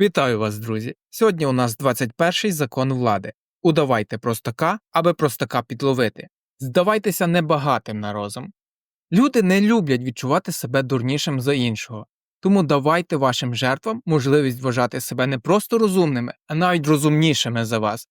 Вітаю вас, друзі! Сьогодні у нас 21-й закон влади. Удавайте простака, аби простака підловити. Здавайтеся небагатим на розум. Люди не люблять відчувати себе дурнішим за іншого, тому давайте вашим жертвам можливість вважати себе не просто розумними, а навіть розумнішими за вас.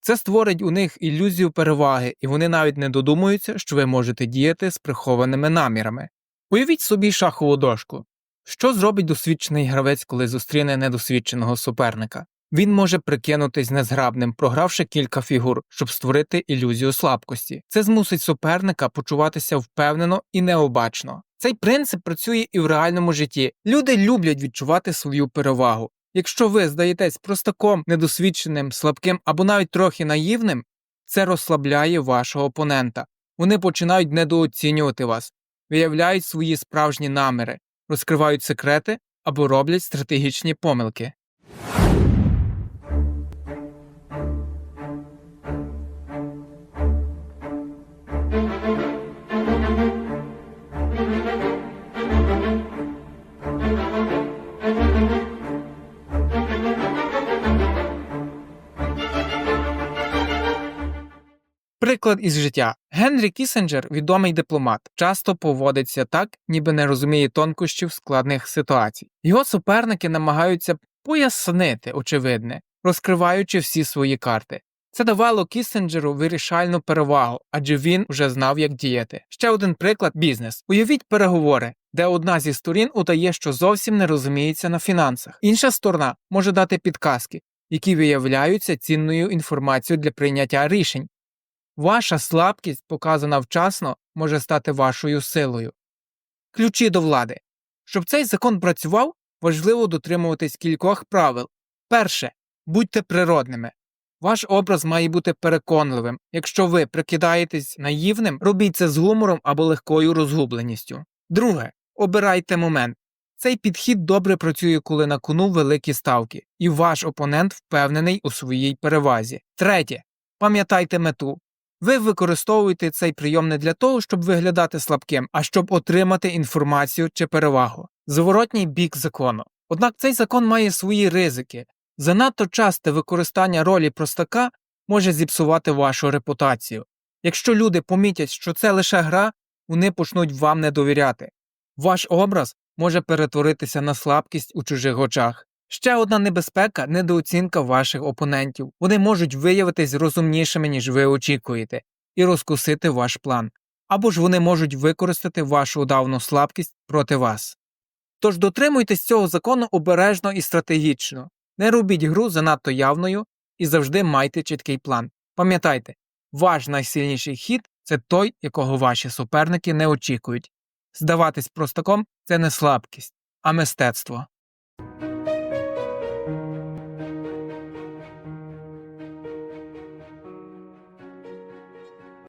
Це створить у них ілюзію переваги, і вони навіть не додумуються, що ви можете діяти з прихованими намірами. Уявіть собі шахову дошку. Що зробить досвідчений гравець, коли зустріне недосвідченого суперника? Він може прикинутись незграбним, програвши кілька фігур, щоб створити ілюзію слабкості. Це змусить суперника почуватися впевнено і необачно. Цей принцип працює і в реальному житті. Люди люблять відчувати свою перевагу. Якщо ви здаєтесь простаком, недосвідченим, слабким або навіть трохи наївним, це розслабляє вашого опонента. Вони починають недооцінювати вас, виявляють свої справжні наміри, розкривають секрети або роблять стратегічні помилки. Приклад із життя. Генрі Кісенджер, відомий дипломат, часто поводиться так, ніби не розуміє тонкощів складних ситуацій. Його суперники намагаються пояснити очевидне, розкриваючи всі свої карти. Це давало Кісенджеру вирішальну перевагу, адже він вже знав, як діяти. Ще один приклад бізнес. Уявіть переговори, де одна зі сторін удає, що зовсім не розуміється на фінансах. Інша сторона може дати підказки, які виявляються цінною інформацією для прийняття рішень. Ваша слабкість, показана вчасно, може стати вашою силою. Ключі до влади. Щоб цей закон працював, важливо дотримуватись кількох правил. Перше. Будьте природними. Ваш образ має бути переконливим. Якщо ви прикидаєтесь наївним, робіть це з гумором або легкою розгубленістю. Друге. Обирайте момент. Цей підхід добре працює, коли на кону великі ставки, і ваш опонент впевнений у своїй перевазі. Третє. Пам'ятайте мету. Ви використовуєте цей прийом не для того, щоб виглядати слабким, а щоб отримати інформацію чи перевагу. Зворотній бік закону. Однак цей закон має свої ризики. Занадто часте використання ролі простака може зіпсувати вашу репутацію. Якщо люди помітять, що це лише гра, вони почнуть вам не довіряти. Ваш образ може перетворитися на слабкість у чужих очах. Ще одна небезпека недооцінка ваших опонентів. Вони можуть виявитись розумнішими, ніж ви очікуєте, і розкусити ваш план. Або ж вони можуть використати вашу удавну слабкість проти вас. Тож дотримуйтесь цього закону обережно і стратегічно, не робіть гру занадто явною і завжди майте чіткий план. Пам'ятайте, ваш найсильніший хід це той, якого ваші суперники не очікують. Здаватись простаком це не слабкість, а мистецтво.